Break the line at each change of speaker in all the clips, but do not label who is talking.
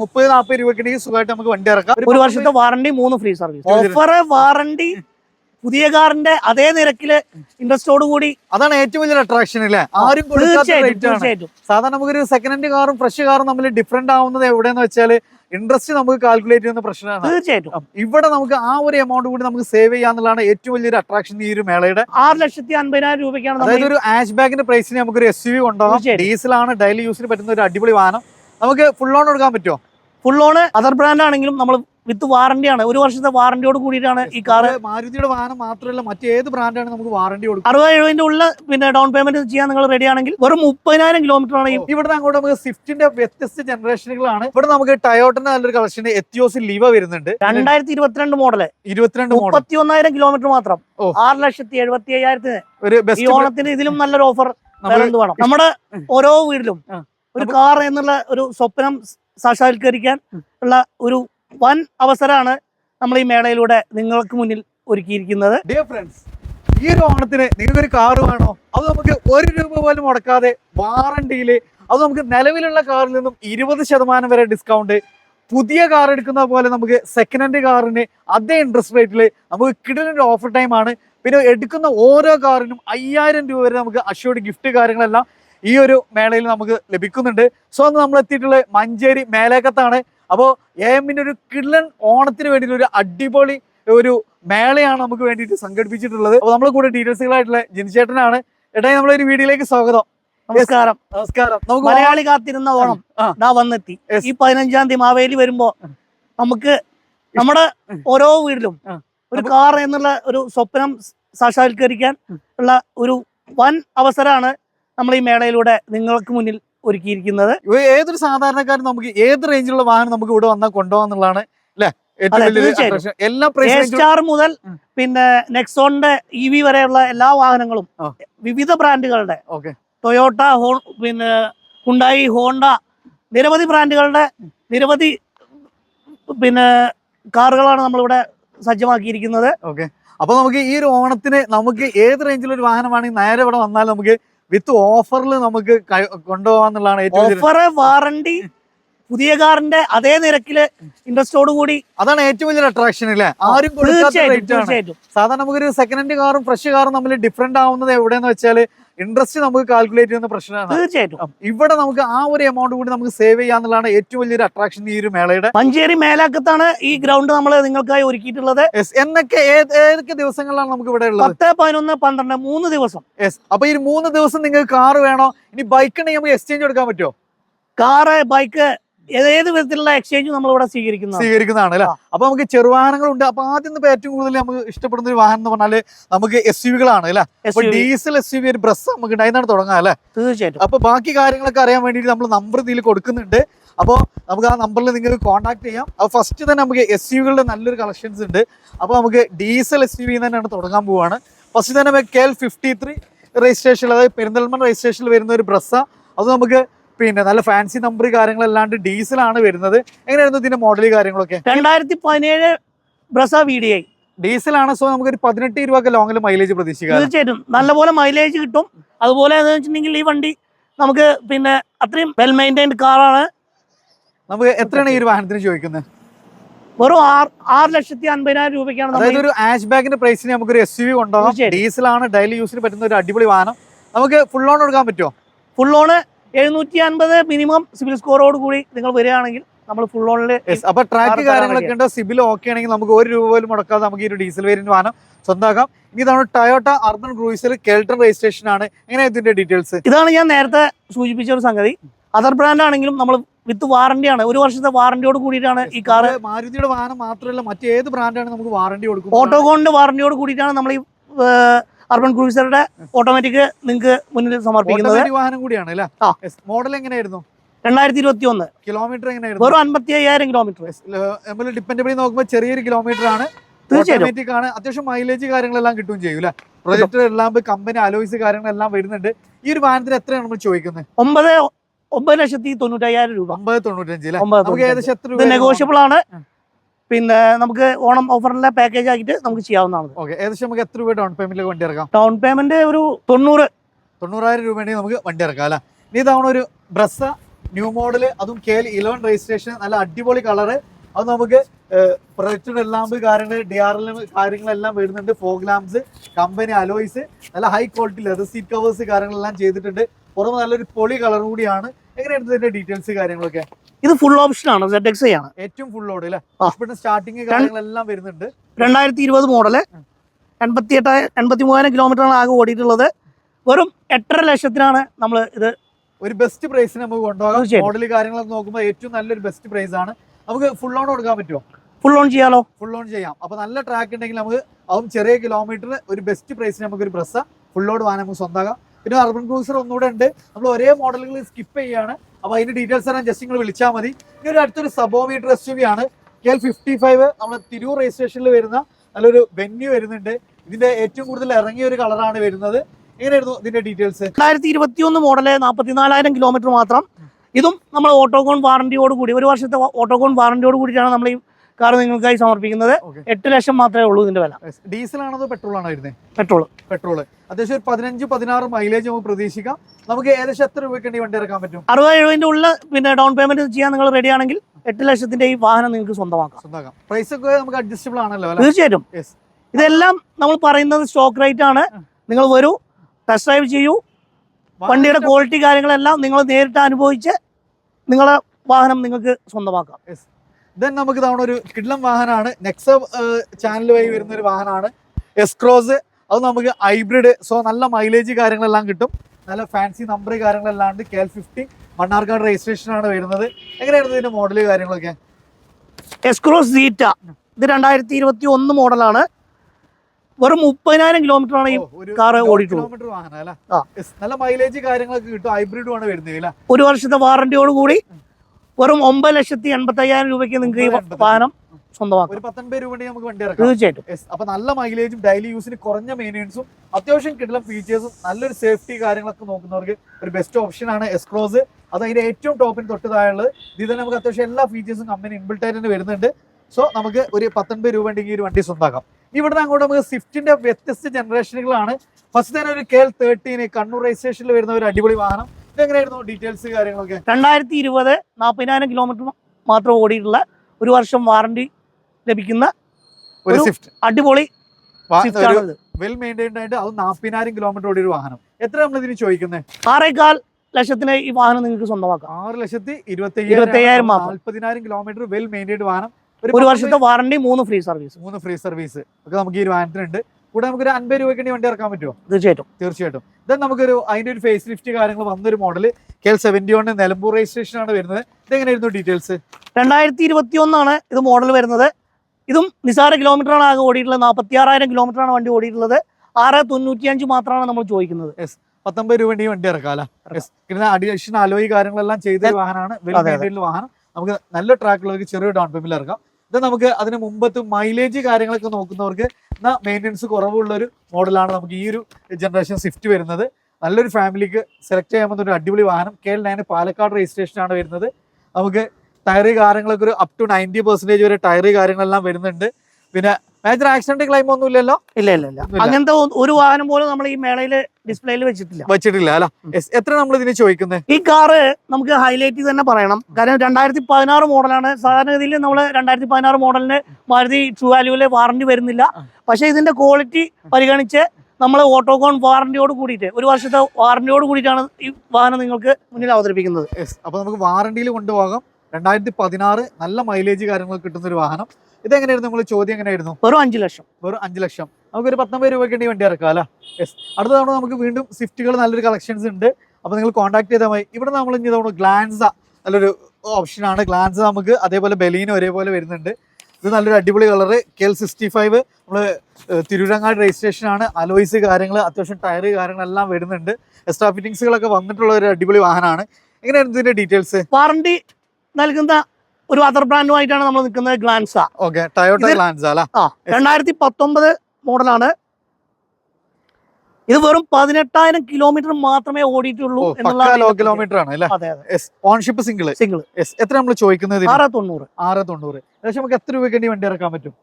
മുപ്പത് നാൽപ്പത് രൂപക്കിടയിൽ സുഖമായിട്ട് നമുക്ക് വണ്ടി ഇറക്കാം.
ഒരു വർഷത്തെ വാറണ്ടി മൂന്ന് ഫ്രീ സർവീസ് ഓഫർ വാറണ്ടി പുതിയ കാറിന്റെ അതേ നിരക്കിൽ ഇൻട്രസ്റ്റോട് കൂടി.
അതാണ് ഏറ്റവും വലിയ അട്രാക്ഷൻ അല്ലേ ആരും
തീർച്ചയായിട്ടും
സാധാരണ നമുക്കൊരു സെക്കൻഡ് ഹാൻഡ് കാറും ഫ്രഷ് കാറും തമ്മിൽ ഡിഫറെന്റ് ആവുന്നത് എവിടെയെന്ന് വെച്ചാൽ ഇൻട്രസ്റ്റ് നമുക്ക് കാൽക്കുലേറ്റ് ചെയ്യുന്ന പ്രശ്നമാണ്.
തീർച്ചയായിട്ടും.
ഇവിടെ നമുക്ക് ആ ഒരു എമൗണ്ട് കൂടി നമുക്ക് സേവ് ചെയ്യാന്നുള്ളതാണ് ഏറ്റവും വലിയൊരു അട്രാക്ഷൻ ഈ ഒരു മേളയുടെ.
ആറ് ലക്ഷത്തി അൻപതിനായിരം രൂപയ്ക്കാണ്
അതായത് ഒരു ആഷ് ബാഗിന്റെ പ്രൈസിന് നമുക്ക് ഒരു എസ് യു വി കൊണ്ടുപോകാം. ഡീസലാണ് ഡെയിലി യൂസിന് പറ്റുന്ന ഒരു അടിപൊളി വാഹനം. നമുക്ക് ഫുൾ ഓൺ കൊടുക്കാൻ പറ്റുമോ?
ഫുൾ ഓണ് അതർ ബ്രാൻഡ് ആണെങ്കിലും നമ്മൾ വിത്ത് വാറണ്ടിയാണ് ഒരു വർഷത്തെ വാറണ്ടിയോട് കൂടിയിട്ടാണ് ഈ
കാർ മാരുതിയുടെ വാഹനം മാത്രമല്ല മറ്റേത് ബ്രാൻഡാണ് നമുക്ക് വാറണ്ടി കൊടുക്കും
അറുപത് എഴുപതിന്റെ ഉള്ള പിന്നെ ഡൗൺ പേയ്മെന്റ് ചെയ്യാൻ നിങ്ങൾ റെഡി ആണെങ്കിൽ വെറും മുപ്പതിനായിരം കിലോമീറ്റർ ആണ്
ഇവിടെ അങ്ങോട്ട് നമുക്ക് സ്വിഫ്റ്റിന്റെ വ്യത്യസ്ത ജനറേഷനുകളാണ് ഇവിടെ നമുക്ക് ടയോട്ടിന്റെ നല്ലൊരു കളക്ഷൻ എത്തിയോസ് ലിവ വരുന്നുണ്ട്.
രണ്ടായിരത്തി ഇരുപത്തിരണ്ട് മോഡൽ
ഇരുപത്തിരണ്ട്
മുപ്പത്തി ഒന്നായിരം കിലോമീറ്റർ മാത്രം. ആറ് ലക്ഷത്തി എഴുപത്തി അയ്യായിരത്തിന്
ഒരു
ഓണത്തിന് ഇതിലും നല്ലൊരു ഓഫർ നമ്മുടെ ഓരോ വീട്ടിലും. ഒരു കാർ എന്നുള്ള ഒരു സ്വപ്നം സാക്ഷാത്കരിക്കാൻ ഉള്ള ഒരു വൻ അവസരമാണ് നമ്മൾ ഈ മേളയിലൂടെ നിങ്ങൾക്ക് മുന്നിൽ ഒരുക്കിയിരിക്കുന്നത്.
ഡിയർ ഫ്രണ്ട്സ് ഈ ഒരു ഓണത്തിന് നിങ്ങൾക്ക് ഒരു കാർ വേണോ? അത് നമുക്ക് ഒരു രൂപ പോലും മുടക്കാതെ വാറണ്ടിയിൽ അത് നമുക്ക് നിലവിലുള്ള കാറിൽ നിന്നും ഇരുപത് ശതമാനം വരെ ഡിസ്കൗണ്ട് പുതിയ കാർ എടുക്കുന്ന പോലെ നമുക്ക് സെക്കൻഡ് ഹാൻഡ് കാറിന് അതേ ഇൻട്രസ്റ്റ് റേറ്റിൽ നമുക്ക് കിടലിന്റെ ഓഫർ ടൈം ആണ്. പിന്നെ എടുക്കുന്ന ഓരോ കാറിനും അയ്യായിരം രൂപ വരെ നമുക്ക് അഷ്യോർഡ് ഗിഫ്റ്റ് കാര്യങ്ങളെല്ലാം ഈ ഒരു മേളയിൽ നമുക്ക് ലഭിക്കുന്നുണ്ട്. സോ അന്ന് നമ്മൾ എത്തിയിട്ടുള്ളത് മഞ്ചേരി മേലേക്കത്താണ് അപ്പോൾ എ എമ്മിന്റെ ഒരു കിള്ളൻ ഓണത്തിന് വേണ്ടിയിട്ട് ഒരു അടിപൊളി ഒരു മേളയാണ് നമുക്ക് വേണ്ടിയിട്ട് സംഘടിപ്പിച്ചിട്ടുള്ളത്. അപ്പോൾ നമ്മൾ കൂടെ ഡീറ്റെയിൽസുകളായിട്ടുള്ള ജിൻചേട്ടനാണ് ഏട്ടായി നമ്മളെ ഒരു വീഡിയോയിലേക്ക് സ്വാഗതം.
നമസ്കാരം.
നമസ്കാരം. നമുക്ക്
മലയാളി കാത്തിരുന്ന ഓണം ഇതാ വന്നെത്തി. ഈ പതിനഞ്ചാം തീയതി മാവേലി വരുമ്പോ നമുക്ക് നമ്മുടെ ഓരോ വീട്ടിലും ഒരു കാർ എന്നുള്ള ഒരു സ്വപ്നം സാക്ഷാത്കരിക്കാൻ ഉള്ള ഒരു വൻ അവസരമാണ് നമ്മൾ ഈ മേളയിലൂടെ നിങ്ങൾക്ക് മുന്നിൽ ഒരുക്കിയിരിക്കുന്നത്.
ഏതൊരു സാധാരണക്കാരൻ നമുക്ക് ഏത് റേഞ്ചിലുള്ള വാഹനം നമുക്ക് ഇവിടെ വന്നാൽ കൊണ്ടുപോകാന്നുള്ളതാണ് അല്ലെ?
സ്റ്റാർ മുതൽ പിന്നെ നെക്സോണിന്റെ ഇ വി വരെയുള്ള എല്ലാ വാഹനങ്ങളും വിവിധ ബ്രാൻഡുകളുടെ
ഓക്കെ.
ടൊയോട്ട ഹോ പിന്നെ കുണ്ടായി ഹോണ്ട നിരവധി ബ്രാൻഡുകളുടെ നിരവധി പിന്നെ കാറുകളാണ് നമ്മളിവിടെ സജ്ജമാക്കിയിരിക്കുന്നത്.
ഓക്കെ. അപ്പൊ നമുക്ക് ഈ ഒരു ഓണത്തിന് നമുക്ക് ഏത് റേഞ്ചിലൊരു വാഹനമാണെങ്കിൽ നേരെ ഇവിടെ വന്നാൽ നമുക്ക് വിത്ത് ഓഫറിൽ നമുക്ക് കൊണ്ടുപോകാന്നുള്ളതാണ് ഏറ്റവും
ഓഫർ വാറണ്ടി പുതിയ കാറിന്റെ അതേ നിരക്കിൽ ഇൻട്രസ്റ്റോട് കൂടി.
അതാണ് ഏറ്റവും വലിയ അട്രാക്ഷൻ അല്ലേ? ആരും
തീർച്ചയായിട്ടും
സാധാരണ നമുക്കൊരു സെക്കൻഡ് ഹാൻഡ് കാറും ഫ്രഷ് കാറും തമ്മിൽ ഡിഫറെന്റ് ആവുന്നത് എവിടെയെന്ന് വെച്ചാൽ ഇൻട്രസ്റ്റ് നമുക്ക് കാൽക്കുലേറ്റ് ചെയ്യുന്ന പ്രശ്നമാണ്.
തീർച്ചയായിട്ടും.
ഇവിടെ നമുക്ക് ആ ഒരു എമൗണ്ട് കൂടി നമുക്ക് സേവ് ചെയ്യാന്നുള്ളതാണ് ഏറ്റവും വലിയൊരു അട്രാക്ഷൻ ഈ ഒരു മേളയുടെ.
മഞ്ചേരി മേലാക്കത്താണ് ഈ ഗ്രൗണ്ട് നമ്മൾ നിങ്ങൾക്കായി ഒരുക്കിയിട്ടുള്ളത്.
എന്നൊക്കെ ഏത് ഏതൊക്കെ ദിവസങ്ങളിലാണ് നമുക്ക് ഇവിടെ ഉള്ളത്?
പത്ത് പതിനൊന്ന് പന്ത്രണ്ട് മൂന്ന് ദിവസം.
യെസ് അപ്പൊ ഈ മൂന്ന് ദിവസം നിങ്ങൾക്ക് കാർ വേണോ? ഇനി ബൈക്ക് ഉണ്ടെങ്കിൽ നമുക്ക് എക്സ്ചേഞ്ച് കൊടുക്കാൻ പറ്റുമോ?
കാറ് ബൈക്ക് ഏത് വിധത്തിലുള്ള എക്സ്ചേഞ്ച് നമ്മൾ ഇവിടെ സ്വീകരിക്കുന്നു
സ്വീകരിക്കുന്നതാണ് അല്ലെ. അപ്പൊ നമുക്ക് ചെറുവാഹനങ്ങളുണ്ട്. അപ്പൊ ആദ്യം ഇപ്പൊ ഏറ്റവും കൂടുതൽ നമുക്ക് ഇഷ്ടപ്പെടുന്ന ഒരു വാഹനം എന്ന് പറഞ്ഞാൽ നമുക്ക് എസ് യുവികളാണ് അല്ലെ? ഡീസൽ എസ് യു വി ഒരു ബ്രസ് നമുക്ക് ഉണ്ടായിരുന്നാണ് തുടങ്ങാം അല്ലെ?
തീർച്ചയായിട്ടും.
അപ്പൊ ബാക്കി കാര്യങ്ങളൊക്കെ അറിയാൻ വേണ്ടിയിട്ട് നമ്മൾ നമ്പർ ഇതിൽ കൊടുക്കുന്നുണ്ട്. അപ്പോൾ നമുക്ക് ആ നമ്പറിൽ നിങ്ങൾക്ക് കോൺടാക്ട് ചെയ്യാം. അപ്പോൾ ഫസ്റ്റ് തന്നെ നമുക്ക് എസ് യുകളുടെ നല്ലൊരു കളക്ഷൻസ് ഉണ്ട്. അപ്പോൾ നമുക്ക് ഡീസൽ എസ് യു വി തന്നെയാണ് തുടങ്ങാൻ പോവാണ്. ഫസ്റ്റ് തന്നെ നമുക്ക് K L fifty three registration അതായത് പെരിന്തൽമൺ രജിസ്ട്രേഷനിൽ വരുന്ന ഒരു ബ്രസ്സാണ് അത് നമുക്ക് പിന്നെ നല്ല ഫാൻസി നമ്പർ കാര്യങ്ങളല്ലാണ്ട് ഡീസലാണ് വരുന്നത്. എങ്ങനെയായിരുന്നു ഇതിന്റെ മോഡൽ കാര്യങ്ങളൊക്കെ?
രണ്ടായിരത്തി പതിനേഴ് ബ്രസ വി ഡി ഐ
ഡീസലാണ് സോ നമുക്ക് ഒരു പതിനെട്ട് രൂപ ലോങ്ങിൽ മൈലേജ് പ്രതീക്ഷിക്കാം
തീർച്ചയായിട്ടും. നല്ലപോലെ മൈലേജ് കിട്ടും. അതുപോലെ എന്ന് വെച്ചിട്ടുണ്ടെങ്കിൽ ഈ വണ്ടി നമുക്ക് പിന്നെ അത്രയും വെൽ മെയിന്റൈൻഡ് കാറാണ്
നമുക്ക് എത്രയാണ് ഈ ഒരു വാഹനത്തിന് ചോദിക്കുന്നത്?
വെറും ആറ് ആറ് ലക്ഷത്തി അൻപതിനായിരം രൂപയ്ക്കാണ്
അതായത് ഒരു ആഷ് ബാഗിന്റെ പ്രൈസിന് നമുക്ക് ഒരു എസ് യു വി കൊണ്ടുപോകാം. ഡീസലാണ് ഡെയിലി യൂസിന് പറ്റുന്ന ഒരു അടിപൊളി വാഹനം. നമുക്ക് ഫുൾ ഓൺ കൊടുക്കാൻ പറ്റുമോ?
ഫുൾ ഓണ് എഴുന്നൂറ്റി അൻപത് മിനിമം സിവിൽ സ്കോറോട് കൂടി നിങ്ങൾ വരികയാണെങ്കിൽ നമ്മൾ ഫുൾ ഓണിൽ
അപ്പൊ ട്രാക്ക് കാര്യങ്ങളൊക്കെ ഉണ്ട്. സിബിൽ ഓക്കെ ആണെങ്കിൽ നമുക്ക് ഒരു രൂപ പോലും മുടക്കാതെ നമുക്ക് ഈ ഒരു ഡീസൽ വേരിയന്റ് വാഹനം സ്വന്തമാക്കാം. ഇനി നമ്മുടെ ടയോട്ട അർബൻ ക്രൂയിസിൽ കെൽട്ടർ രജിസ്ട്രേഷൻ ആണ്. എങ്ങനെ ഇതിന്റെ ഡീറ്റെയിൽസ്
ഇതാണ് ഞാൻ നേരത്തെ സൂചിപ്പിച്ച ഒരു സംഗതി. അതർ ബ്രാൻഡ് ആണെങ്കിലും നമ്മൾ വിത്ത് വാറണ്ടിയാണ് ഒരു വർഷത്തെ വാറണ്ടിയോട് കൂടിയിട്ടാണ് ഈ കാർ
മാരുതിയുടെ വാഹനം മാത്രമല്ല മറ്റേത് ബ്രാൻഡാണ് നമുക്ക് വാറണ്ടി കൊടുക്കുന്നത്.
ഓട്ടോകോണിന്റെ വാറണ്ടിയോട് കൂടിയിട്ടാണ് നമ്മൾ ഈ അർബൻ ക്രൂസറുടെ ഓട്ടോമാറ്റിക് നിങ്ങൾക്ക് മുന്നിൽ സമർപ്പിക്കുന്നത്.
വാഹനം കൂടിയാണ് മോഡൽ എങ്ങനെയായിരുന്നു
രണ്ടായിരത്തി ഇരുപത്തി ഒന്ന്
കിലോമീറ്റർ എങ്ങനെയായിരുന്നു?
വെറും അൻപത്തി അയ്യായിരം കിലോമീറ്റർ
നമ്മൾ ഡിപ്പെൻഡബിളി നോക്കുമ്പോൾ ചെറിയൊരു കിലോമീറ്റർ ആണ്.
തീർച്ചയായിട്ടും.
ആണ്. അത്യാവശ്യം മൈലേജ് കാര്യങ്ങളെല്ലാം കിട്ടുകയും ചെയ്യൂല പ്രൊജക്ടർ എല്ലാം കമ്പനി അലോയ്സ് കാര്യങ്ങളെല്ലാം വരുന്നുണ്ട്. ഈ ഒരു വാഹനത്തിന് എത്രയാണ് നമ്മൾ ചോദിക്കുന്നത്?
ഒമ്പത് ഒമ്പത് ലക്ഷത്തി തൊണ്ണൂറ്റയ്യായിരം രൂപ.
ഒമ്പത് തൊണ്ണൂറ്റഞ്ച് നമുക്ക് ഏകദേശം എത്ര
ഇത് നെഗോഷ്യബിൾ ആണ്. പിന്നെ നമുക്ക് ഓണം ഓഫറിലെ പാക്കേജ് ആക്കിയിട്ട് നമുക്ക് ചെയ്യാവുന്നതാണ്.
ഓക്കെ ഏകദേശം നമുക്ക് എത്ര രൂപ ഡൗൺ പേയ്മെന്റ് വണ്ടി ഇറക്കാം?
ഡൗൺ പേയ്മെന്റ് ഒരു തൊണ്ണൂറ്.
തൊണ്ണൂറായിരം രൂപ ഉണ്ടെങ്കിൽ നമുക്ക് വണ്ടി ഇറക്കാം അല്ലെ? ഇനി ഇതാണ് ഒരു ബ്രസ്സ ന്യൂ മോഡൽ അതും കെ എൽ ഇലവൻ രജിസ്ട്രേഷൻ നല്ല അടിപൊളി കളറ് അത് നമുക്ക് പ്രൊജക്ടഡ് ലാമ്പ് കാര്യങ്ങൾ ഡി ആർ എൽ കാര്യങ്ങളെല്ലാം വരുന്നുണ്ട്. ഫോഗ് ലാംപ്സ് കമ്പനി അലോയ്സ് നല്ല high quality leather seat covers കാര്യങ്ങളെല്ലാം ചെയ്തിട്ടുണ്ട്. പുറമെ നല്ലൊരു പൊളി കളർ കൂടിയാണ്. എങ്ങനെയാണ് ഇതിന്റെ ഡീറ്റെയിൽസ് കാര്യങ്ങളൊക്കെ?
ഇത് ഫുൾ ഓപ്ഷൻ ആണ് സെഡ് എക്സ് ആണ്.
ഏറ്റവും ഫുൾ ലോഡ് അല്ലേ സ്റ്റാർട്ടിങ് കാര്യങ്ങളെല്ലാം വരുന്നുണ്ട്.
രണ്ടായിരത്തി ഇരുപത് മോഡൽ എൺപത്തി എട്ട് എൺപത്തി മൂവായിരം കിലോമീറ്ററാണ് ആകെ ഓടിയിട്ടുള്ളത്. വെറും എട്ടര ലക്ഷത്തിനാണ് നമ്മൾ ഇത്
ഒരു ബെസ്റ്റ് പ്രൈസ് നമുക്ക് കൊണ്ടുപോകാം.
മോഡൽ
മോഡൽ കാര്യങ്ങളൊക്കെ നോക്കുമ്പോൾ ഏറ്റവും നല്ലൊരു ബെസ്റ്റ് പ്രൈസ് ആണ്. നമുക്ക് ഫുൾ ഓൺ കൊടുക്കാൻ പറ്റുമോ?
ഫുൾ ഓൺ ചെയ്യാലോ?
ഫുൾ ഓൺ ചെയ്യാം. അപ്പൊ നല്ല ട്രാക്ക് ഉണ്ടെങ്കിൽ നമുക്ക് അതും ചെറിയ കിലോമീറ്റർ ഒരു ബെസ്റ്റ് പ്രൈസിന് നമുക്ക് ഒരു പ്രസ് ഫുൾ ലോഡ് വാങ്ങാൻ നമുക്ക് സ്വന്തമാകാം പിന്നെ അർബൻ ക്രൂസർ ഒന്നുകൂടെ ഉണ്ട്. നമ്മൾ ഒരേ മോഡലുകൾ സ്കിപ്പ് ചെയ്യാണ്. അപ്പൊ അതിന്റെ ഡീറ്റെയിൽസ് തരാൻ ജസ്റ്റ് നിങ്ങൾ വിളിച്ചാൽ മതി. ഇനി ഒരു അടുത്തൊരു സബോമീറ്റർ എസ് യു വി ആണ് കെ എൽ ഫിഫ്റ്റി ഫൈവ് നമ്മുടെ തിരൂർ രജിസ്ട്രേഷനിൽ വരുന്ന നല്ലൊരു വെന്യൂ വരുന്നുണ്ട്. ഇതിന്റെ ഏറ്റവും കൂടുതൽ ഇറങ്ങിയ ഒരു കളറാണ് വരുന്നത്. എങ്ങനെയായിരുന്നു ഇതിന്റെ ഡീറ്റെയിൽസ്
രണ്ടായിരത്തി ഇരുപത്തി ഒന്ന് മോഡൽ നാൽപ്പത്തിനാലായിരം കിലോമീറ്റർ മാത്രം. ഇതും നമ്മൾ ഓട്ടോകോൺ വാറണ്ടിയോട് കൂടി ഒരു വർഷത്തെ ഓട്ടോകോൺ വാറണ്ടിയോട് കൂടിയിട്ടാണ് നമ്മൾ ഈ കാർ നിങ്ങൾക്കായി സമർപ്പിക്കുന്നത് എട്ട് ലക്ഷം മാത്രമേ ഉള്ളൂ ഇതിന്റെ വില.
ഡീസൽ ആണോ പെട്രോൾ ആണോ വരുന്നത്
പെട്രോൾ
പെട്രോൾ അത്യാവശ്യം ഒരു പതിനഞ്ച് പതിനാറ് മൈലേജ് നമുക്ക് പ്രതീക്ഷിക്കാം. നമുക്ക് ഏകദേശം എത്ര രൂപയ്ക്ക് വേണ്ടി വണ്ടി ഇറക്കാൻ പറ്റും?
അറുപത് എഴുപതിന്റെ ഉള്ള പിന്നെ ഡൗൺ പേയ്മെന്റ് ചെയ്യാൻ നിങ്ങൾ റെഡി ആണെങ്കിൽ എട്ട് ലക്ഷത്തിന്റെ ഈ വാഹനം നിങ്ങൾക്ക് സ്വന്തമാക്കാം.
സ്വന്തമാക്കാം. പ്രൈസ് ഒക്കെ നമുക്ക് അഡ്ജസ്റ്റബിൾ ആണല്ലോ
തീർച്ചയായിട്ടും. ഇതെല്ലാം നമ്മൾ പറയുന്നത് സ്റ്റോക്ക് റേറ്റ് ആണ്. നിങ്ങൾ വരൂ ടെസ്റ്റ് ഡ്രൈവ് ചെയ്യൂ. വണ്ടിയുടെ ക്വാളിറ്റി കാര്യങ്ങളെല്ലാം നിങ്ങൾ നേരിട്ട് അനുഭവിച്ച് നിങ്ങളെ വാഹനം നിങ്ങൾക്ക് സ്വന്തമാക്കാം.
ദെൻ നമുക്ക് തവണ ഒരു കിഡ്ലം വാഹനമാണ് നെക്സ ചാനൽ വഴി വരുന്ന ഒരു വാഹനമാണ് എസ്ക്രോസ് അത് നമുക്ക് ഹൈബ്രിഡ് സോ നല്ല മൈലേജ് കാര്യങ്ങളെല്ലാം കിട്ടും. നല്ല ഫാൻസി നമ്പർ കാര്യങ്ങളെല്ലാം ഉണ്ട്. K L fifty Mannarkkad registration ആണ് വരുന്നത്. എങ്ങനെയായിരുന്നു ഇതിന്റെ മോഡൽ കാര്യങ്ങളൊക്കെ?
എസ്ക്രോസ് സീറ്റ ഇത് രണ്ടായിരത്തി ഇരുപത്തി ഒന്ന് മോഡലാണ് വെറും മുപ്പതിനായിരം കിലോമീറ്റർ ആണ് ഈ കാർ.
Yes. നല്ല മൈലേജ് കാര്യങ്ങളൊക്കെ കിട്ടും. ഹൈബ്രിഡും ആണ് വരുന്നത്
ഒരു വർഷത്തെ വാറന്റിയോട് കൂടി വെറും ഒമ്പത് ലക്ഷത്തി എൺപത്തി അയ്യായിരം രൂപയ്ക്ക് നിങ്ങൾക്ക് ഈ വാഹനം സ്വന്തമാക്കാം.
ഒരു പത്തൊൻപത് രൂപ നമുക്ക് വണ്ടി ഇറക്കാം.
തീർച്ചയായിട്ടും.
Yes. അപ്പൊ നല്ല മൈലേജും ഡെയിലി യൂസിന് കുറഞ്ഞ അത്യാവശ്യം കിട്ടുന്ന ഫീച്ചേഴ്സും നല്ലൊരു സേഫ്റ്റി കാര്യങ്ങളൊക്കെ നോക്കുന്നവർക്ക് ഒരു ബെസ്റ്റ് ഓപ്ഷൻ ആണ് എസ്ക്രോസ് അത് അതിന്റെ ഏറ്റവും ടോപ്പിന് തൊട്ട് താഴെയുള്ളത് ഇതിൽ തന്നെ നമുക്ക് അത്യാവശ്യം എല്ലാ ഫീച്ചേഴ്സും കമ്പനി തന്നെ വരുന്നുണ്ട്. സോ നമുക്ക് ഒരു പത്തൊൻപത് രൂപ ഉണ്ടെങ്കിൽ ഒരു വണ്ടി സ്വന്തമാക്കാം ഇവിടുന്ന് അങ്ങോട്ട് നമുക്ക് സ്വിഫ്റ്റിന്റെ വ്യത്യസ്ത ജനറേഷനുകളാണ് ഫസ്റ്റ് തന്നെ ഒരു കെ എൽ തേർട്ടീന് കണ്ണൂർ രജിസ്ട്രേഷനിൽ വരുന്ന ഒരു അടിപൊളി വാഹനം. ഇതെങ്ങനെയായിരുന്നു ഡീറ്റെയിൽസ് കാര്യങ്ങളൊക്കെ?
രണ്ടായിരത്തി ഇരുപത് നാൽപ്പതിനായിരം കിലോമീറ്റർ മാത്രം ഓടിയിട്ടുള്ള ഒരു വർഷം വാറണ്ടി ലഭിക്കുന്ന
ഒരു സ്വിഫ്റ്റ്
അടിപൊളി
വെൽ മെയിന്റൈൻഡ് ആയിട്ട് അത് നാൽപ്പതിനായിരം കിലോമീറ്റർ ഓടിയ ഒരു വാഹനം. എത്ര നമ്മൾ ഇതിന് ചോദിക്കുന്നത്
ആറേക്കാൽ ലക്ഷത്തിന് ഈ വാഹനം നിങ്ങൾക്ക് സ്വന്തമാക്കാം.
ആറ് ലക്ഷത്തി ഇരുപത്തി
ഇരുപത്തയ്യായിരം മാത്രം.
നാല്പതിനായിരം കിലോമീറ്റർ വെൽ മെയിന്റൈൻഡ് വാഹനം.
ഒരു വർഷത്തെ വാറണ്ടി മൂന്ന് ഫ്രീ സർവീസ്
മൂന്ന് ഫ്രീ സർവീസ് ഒക്കെ നമുക്ക് ഈ വാഹനത്തിനുണ്ട്. കൂടെ നമുക്ക് ഒരു അൻപത് രൂപയ്ക്ക് വണ്ടി ഇറക്കാൻ പറ്റുമോ?
തീർച്ചയായിട്ടും.
തീർച്ചയായിട്ടും. ഇthen നമുക്കൊരു അതിന്റെ ഒരു ഫേസ് ലിഫ്റ്റ് കാര്യങ്ങൾ വന്നൊരു model K L seventy one Nilambur registration ആണ് വരുന്നത്. ഇതെങ്ങനെയായിരുന്നു ഡീറ്റെയിൽസ്
രണ്ടായിരത്തി ഇരുപത്തി ഒന്നാണ് ഇത് മോഡൽ വരുന്നത്. ഇതും നിസാര കിലോമീറ്റർ ആണ് ആകെ ഓടിയിട്ടുള്ളത്. നാൽപ്പത്തി ആറായിരം കിലോമീറ്റർ ആണ് വണ്ടി ഓടിയിട്ടുള്ളത്. ആറ് തൊണ്ണൂറ്റി അഞ്ച് മാത്രമാണ് നമ്മൾ ചോദിക്കുന്നത്.
പത്തൊമ്പത് രൂപ വണ്ടി ഇറക്കാം അല്ലേ? Yes. പിന്നെ അഡീഷണൽ അലോയി കാര്യങ്ങളെല്ലാം ചെയ്ത വാഹനമാണ്. വാഹനം. നമുക്ക് നല്ല ട്രാക്കിലേക്ക് ചെറിയ ഡൗൺ പേയ്മെന്റ് ഇറക്കാം. ഇത് നമുക്ക് അതിന് മുമ്പത്ത് മൈലേജ് കാര്യങ്ങളൊക്കെ നോക്കുന്നവർക്ക് എന്നാൽ മെയിന്റെനൻസ് കുറവുള്ള ഒരു മോഡലാണ് നമുക്ക് ഈ ഒരു ജനറേഷൻ സ്വിഫ്റ്റ് വരുന്നത്. നല്ലൊരു ഫാമിലിക്ക് സെലക്ട് ചെയ്യാൻ പറ്റുന്ന ഒരു അടിപൊളി വാഹനം K L nine Palakkad registration ആണ് വരുന്നത്. നമുക്ക് ടയർ കാര്യങ്ങളൊക്കെ ഒരു അപ് ടു നയന്റി പെർസെന്റേജ് വരെ ടയർ കാര്യങ്ങളെല്ലാം വരുന്നുണ്ട്. പിന്നെ മേജർ ആക്സിഡന്റ് ക്ലെയിം ഒന്നും ഇല്ലല്ലോ
ഇല്ല ഇല്ല. ഇല്ല. അങ്ങനത്തെ ഒരു വാഹനം പോലും നമ്മൾ ഈ മേളയിൽ ഡിസ്പ്ലേയിൽ വെച്ചിട്ടില്ല.
വെച്ചിട്ടില്ല അല്ല. എത്ര നമ്മൾ ഇതിന് ചോദിക്കുന്നത്
ഈ കാറ് നമുക്ക് ഹൈലൈറ്റ് തന്നെ പറയണം. കാരണം രണ്ടായിരത്തി പതിനാറ് മോഡലാണ്. സാധാരണഗതിയിൽ നമ്മൾ രണ്ടായിരത്തി പതിനാറ് മോഡലിന് മാരുതി ട്രൂ വാല്യൂവിലെ വാറണ്ടി വരുന്നില്ല. പക്ഷേ ഇതിന്റെ ക്വാളിറ്റി പരിഗണിച്ച് നമ്മൾ ഓട്ടോകോൺ വാറണ്ടിയോട് കൂടിയിട്ട് ഒരു വർഷത്തെ വാറണ്ടിയോട് കൂടിയിട്ടാണ് ഈ വാഹനം നിങ്ങൾക്ക് മുന്നിൽ അവതരിപ്പിക്കുന്നത്.
യെസ് അപ്പൊ നമുക്ക് വാറണ്ടിയിൽ കൊണ്ടുപോകാം. രണ്ടായിരത്തി പതിനാറ് നല്ല മൈലേജ് കാര്യങ്ങൾ കിട്ടുന്ന ഒരു വാഹനം. ഇതെങ്ങനെയായിരുന്നു നിങ്ങൾ ചോദ്യം എങ്ങനെയായിരുന്നു?
വെറും അഞ്ച് ലക്ഷം.
വെറും അഞ്ച് ലക്ഷം. നമുക്കൊരു പത്തൊമ്പത് രൂപയ്ക്ക് വേണ്ടി വണ്ടി ഇറക്കാം അല്ലേ? യെസ് അടുത്ത തവണ നമുക്ക് വീണ്ടും സ്വിഫ്റ്റുകൾ നല്ലൊരു കളക്ഷൻസ് ഉണ്ട്. അപ്പോൾ നിങ്ങൾ കോൺടാക്ട് ചെയ്താൽ മതി. ഇവിടെ നമ്മൾ ഇനി തവണ ഗ്ലാൻസ നല്ലൊരു ഓപ്ഷനാണ് ഗ്ലാൻസ നമുക്ക് അതേപോലെ ബലീന ഒരേപോലെ വരുന്നുണ്ട്. ഇത് നല്ലൊരു അടിപൊളി colour K L sixty five നമ്മൾ തിരുവിതാംകാട് രജിസ്ട്രേഷൻ ആണ്. അലോയ്സ് കാര്യങ്ങൾ അത്യാവശ്യം ടയർ കാര്യങ്ങളെല്ലാം വരുന്നുണ്ട്. എക്സ്ട്രാ ഫിറ്റിങ്സുകളൊക്കെ വന്നിട്ടുള്ള ഒരു അടിപൊളി വാഹനമാണ്. എങ്ങനെയായിരുന്നു ഇതിന്റെ ഡീറ്റെയിൽസ്
വാറണ്ടി നൽകുന്ന ഒരു അതർ ബ്രാൻഡുമായിട്ടാണ് നമ്മൾ നിൽക്കുന്നത് ഗ്ലാൻസ
ഓക്കെ ടയോട്ട ഗ്ലാൻസ
ആ രണ്ടായിരത്തി പത്തൊമ്പത് മോഡലാണ്. ഇത് വെറും പതിനെട്ടായിരം കിലോമീറ്റർ മാത്രമേ ഓടിയിട്ടുള്ളൂ
ലോ കിലോമീറ്റർ ആണ് ഓൺഷിപ്പ് സിംഗിൾ
സിംഗിൾ
എത്ര നമ്മൾ ചോദിക്കുന്നത്?
ആറ് തൊണ്ണൂറ്.
ആറ് തൊണ്ണൂറ്. ഏകദേശം നമുക്ക് എത്ര രൂപയ്ക്ക് വേണ്ടി വണ്ടി ഇറക്കാൻ പറ്റും?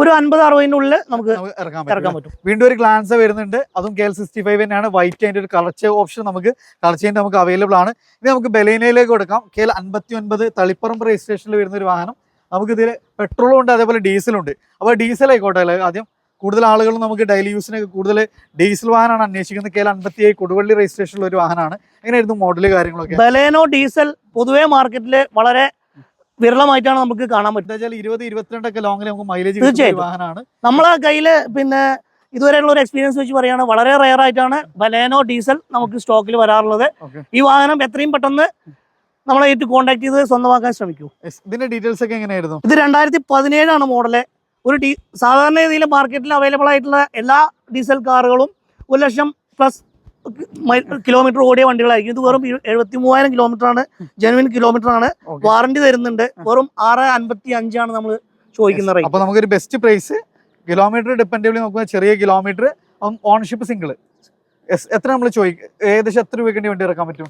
ഒരു അൻപത് ഉള്ളിൽ നമുക്ക്
ഇറങ്ങാൻ ഇറക്കാൻ പറ്റും. വീണ്ടും ഒരു ഗ്ലാൻസ് വരുന്നുണ്ട്. അതും കെ എൽ സിക്സ്റ്റി ഫൈവ് തന്നെയാണ്. വൈറ്റ് അതിന്റെ ഒരു കളർച്ച ഓപ്ഷൻ നമുക്ക് കളർ ചേഞ്ച് നമുക്ക് അവൈലബിൾ ആണ്. ഇനി നമുക്ക് ബലേനയിലേക്ക് കൊടുക്കാം. കെ എൽ അൻപത്തി ഒൻപത് തളിപ്പറമ്പ് രജിസ്ട്രേഷനിൽ വരുന്ന ഒരു വാഹനം. നമുക്ക് ഇതിൽ പെട്രോളും ഉണ്ട് അതേപോലെ ഡീസലും ഉണ്ട്. അപ്പോൾ ഡീസൽ ആയിക്കോട്ടെ ആദ്യം കൂടുതൽ ആളുകളും നമുക്ക് ഡെയിലി യൂസിനൊക്കെ കൂടുതൽ ഡീസൽ വാഹനമാണ് അന്വേഷിക്കുന്നത്. കെ എൽ അൻപത്തി ഏഴ് കൊടുവള്ളി രജിസ്ട്രേഷനിലുള്ള ഒരു വാഹനമാണ്. എങ്ങനെയായിരുന്നു മോഡൽ കാര്യങ്ങളൊക്കെ?
ബലേനോ ഡീസൽ പൊതുവേ മാർക്കറ്റിൽ വളരെ വിരളമായിട്ടാണ് നമുക്ക് കാണാൻ പറ്റുന്നത്.
ഇരുപത് ഇരുപത്തിരണ്ടൊക്കെ ലോങ്ങിൽ നമുക്ക് മൈലേജ്
തീർച്ചയായിട്ടും.
വാഹനമാണ്.
നമ്മളെ കയ്യിൽ പിന്നെ ഇതുവരെയുള്ള ഒരു എക്സ്പീരിയൻസ് വെച്ച് പറയുകയാണ് വളരെ റെയർ ആയിട്ടാണ് ബലേനോ ഡീസൽ നമുക്ക് സ്റ്റോക്കിൽ വരാറുള്ളത്. ഈ വാഹനം എത്രയും പെട്ടെന്ന് നമ്മളെ നമ്മളായിട്ട് കോൺടാക്ട് ചെയ്ത് സ്വന്തമാക്കാൻ ശ്രമിക്കൂ.
ഇതിന്റെ ഡീറ്റെയിൽസ് ഒക്കെ എങ്ങനെയായിരുന്നു?
ഇത് രണ്ടായിരത്തി പതിനേഴാണ് മോഡൽ ഒരു ഡീ സാധാരണ രീതിയിൽ മാർക്കറ്റിൽ അവൈലബിൾ ആയിട്ടുള്ള എല്ലാ ഡീസൽ കാറുകളും ഒരു ലക്ഷം പ്ലസ് കിലോമീറ്റർ ഓടിയ വണ്ടികളായിരിക്കും. ഇത് വെറും എഴുപത്തി മൂവായിരം കിലോമീറ്റർ ആണ് ജെനുവിൻ കിലോമീറ്റർ ആണ്. വാറണ്ടി തരുന്നുണ്ട്. വെറും ആറ് അൻപത്തി അഞ്ചാണ് നമ്മൾ ചോദിക്കുന്ന റേറ്റ്
അപ്പൊ നമുക്കൊരു ബെസ്റ്റ് പ്രൈസ് കിലോമീറ്റർ ഡിപ്പെൻഡബിളി നോക്കുന്ന ചെറിയ കിലോമീറ്റർ ഓൺഷിപ്പ് സിംഗിൾ എത്ര നമ്മൾ ചോദിക്കും ഏകദേശം എത്ര രൂപയ്ക്ക് വണ്ടി ഇറക്കാൻ പറ്റും?